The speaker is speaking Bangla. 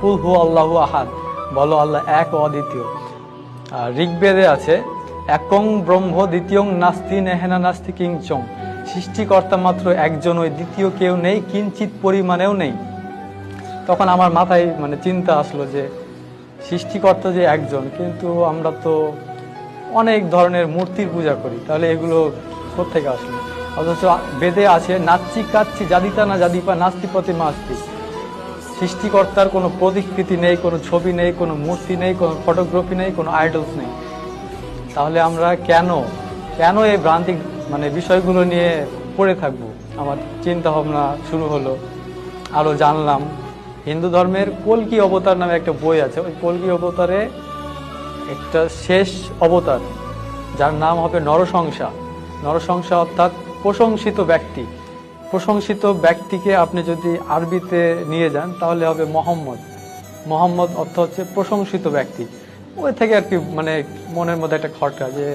কুল হু আল্লাহু আহাদ। বলো, আল্লাহ এক অদ্বিতীয়। আর ঋগ্বেদে আছে, একং ব্রহ্ম দ্বিতীয়ং নাস্তি নেহেনা নাস্তি কিংচং। সৃষ্টিকর্তা মাত্র একজন, ওই দ্বিতীয় কেউ নেই কিঞ্চিত পরিমাণেও নেই। তখন আমার মাথায় মানে চিন্তা আসলো যে, সৃষ্টিকর্তা যে একজন, কিন্তু আমরা তো অনেক ধরনের মূর্তির পূজা করি, তাহলে এগুলো কোথেকে আসলো? অথচ বেদে আছে নাচ্ছি কাচ্ছি জাদিতা না জাদিপা নাস্তি প্রতিমা মাস্তি। সৃষ্টিকর্তার কোনো প্রতিকৃতি নেই, কোনো ছবি নেই, কোনো মূর্তি নেই, কোনো ফটোগ্রাফি নেই, কোনো আইডলস নেই। তাহলে আমরা কেন কেন এই ভ্রান্তিক মানে বিষয়গুলো নিয়ে পড়ে থাকব? আমার চিন্তা ভাবনা শুরু হলো আরও জানলাম। হিন্দু ধর্মের কলকি অবতার নামে একটা বই আছে, ওই কলকি অবতারে একটা শেষ অবতার, যার নাম হবে নরসংসা নরসংসা অর্থাৎ প্রশংসিত ব্যক্তি। প্রশংসিত ব্যক্তিকে আপনি যদি আরবিতে নিয়ে যান, তাহলে হবে মোহাম্মদ। মোহাম্মদ অর্থ হচ্ছে প্রশংসিত ব্যক্তি। ওই থেকে আর কি মানে মনের মধ্যে একটা খটকা যে